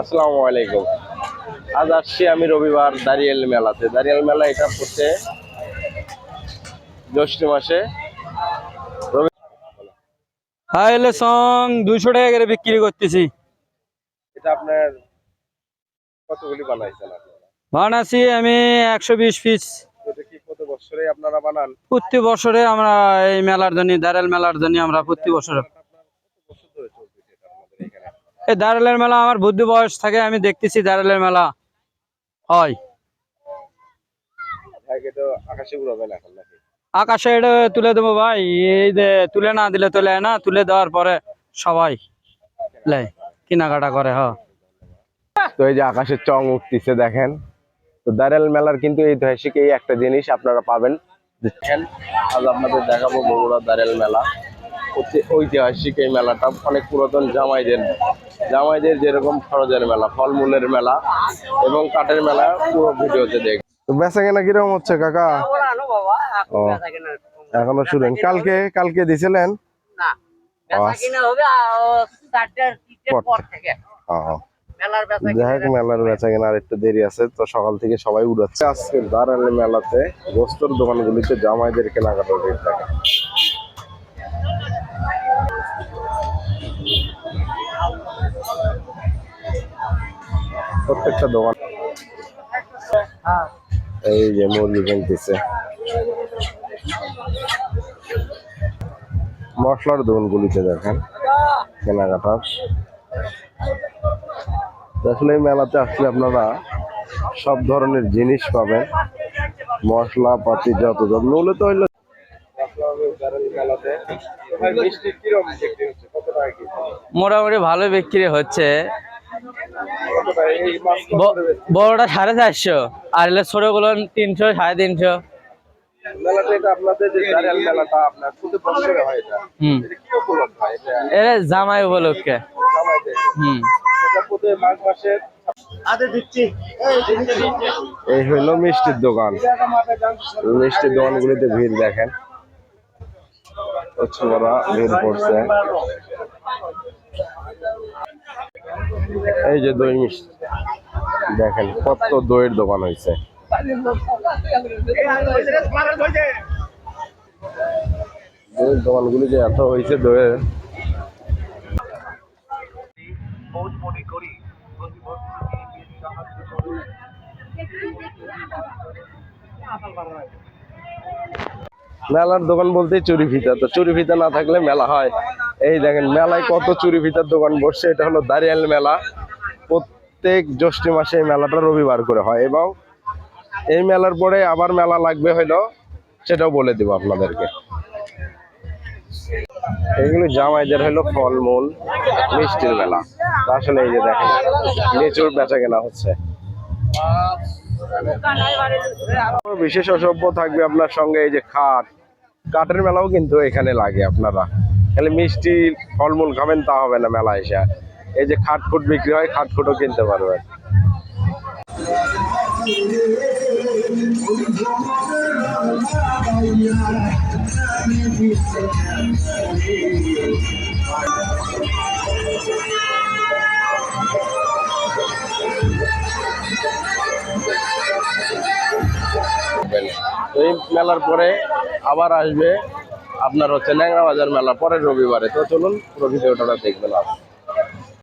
আসসালামু আলাইকুম। আজ আসছি আমি রবিবার দাঁড়িয়াল মেলাতে। দাঁড়িয়াল মেলা এটা পড়ছে জ্যৈষ্ঠ মাসে। রবি হাই এলে সং দুইশো টাকা করে বিক্রি করতেছি। এটা আপনার কতগুলি বানাইছেন আপনারা আমি একশো বিশ পিস। আপনারা বানান? প্রতি বছরে আমরা এই মেলার জন্য দাঁড়াল মেলার জন্য আমরা প্রতি বছরে আপনার কত বছর ধরে চলতেছে এটা আপনাদের এখানে এই দাঁড়ালের মেলা আমার বুদ্ধি বয়স থাকে আমি দেখতেছি দাঁড়ালের মেলা। হয়। আকাশে এটা তুলে দেবো ভাই এই যে তুলে না দিলে তুলে না তুলে দেওয়ার পরে সবাই লে কেনাকাটা করে হ্যাঁ। তো এই যে আকাশের চং উঠতেছে দেখেন। তো দাঁড়াল মেলার কিন্তু ঐতিহাসিক এই একটা জিনিস আপনারা পাবেন। দেখেন আজ আপনাদের দেখাবো বগুড়া দাঁড়াল মেলা। ঐতিহাসিক এই মেলাটা অনেক পুরাতন জামাইদের জামাইদের যেরকম খরচের মেলা ফলমূলের মেলা এবং কাঠের মেলা পুরো ভিডিওতে দেখ। তো বেচা কেনা কীরকম হচ্ছে কাকা? এখনও শুনেন। কালকে কালকে দিছিলেন? যাই হোক মেলার বেচা কেনা আর একটু দেরি আছে তো সকাল থেকে সবাই উড়াচ্ছে। আজকে দাঁড়ালে মেলাতে গোস্তর দোকানগুলিতে জামাইদের কেনাকাটা রেট থাকে। প্রত্যেকটা দোকান। এই যে মুরগি কিনতেছে মশলার দোকানগুলিতে দেখেন, কেনাকাটা। তো আসলে এই মেলাতে আসলে আপনারা সব ধরনের জিনিস পাবেন। মশলা, পাতি, যত যত। মূলত হইল মোটামুটি ভালো বিক্রি হচ্ছে। বড়টা সাড়ে চারশো আর এলে ছোটগুলো তিনশো সাড়ে তিনশো। জামাই উপলক্ষে। এই হইল মিষ্টির দোকান। মিষ্টির দোকানগুলিতে ভিড় দেখেন। ভিড় পড়ছে। এই যে দই মিষ্টি। দেখেন কত দইয়ের দোকান হয়েছে দইয়ের দোকানগুলি যে এত হয়েছে দইয়ের। মেলার দোকান বলতে চুরি ফিতা। তো চুরি ফিতা না থাকলে মেলা হয়। এই দেখেন মেলায় কত চুরি ফিতার দোকান বসছে, এটা হলো দাঁড়িয়াল মেলা। প্রত্যেক জ্যৈষ্ঠ মাসে এই মেলাটা রবিবার করে হয় এবং এই মেলার পরে আবার মেলা লাগবে হইল সেটাও বলে দিব আপনাদেরকে। এগুলো জামাইদের হলো ফলমূল, মিষ্টির মেলা। আসলে এই যে দেখেন, লিচুর বেচা কেনা হচ্ছে। বিশেষ অসভ্য থাকবে আপনার সঙ্গে এই যে খাট। কাঠের মেলাও কিন্তু এখানে লাগে আপনারা। খালি মিষ্টি ফলমূল খাবেন, তা হবে না মেলা এসে। এই যে খাট ফুট বিক্রি হয়, খাট ফুটও কিনতে পারবেন এই মেলার পরে আবার আসবে আপনার হচ্ছে ন্যাংরা বাজার মেলা পরের রবিবারে। তো চলুন পুরো ভিডিওটা দেখবেন আপনি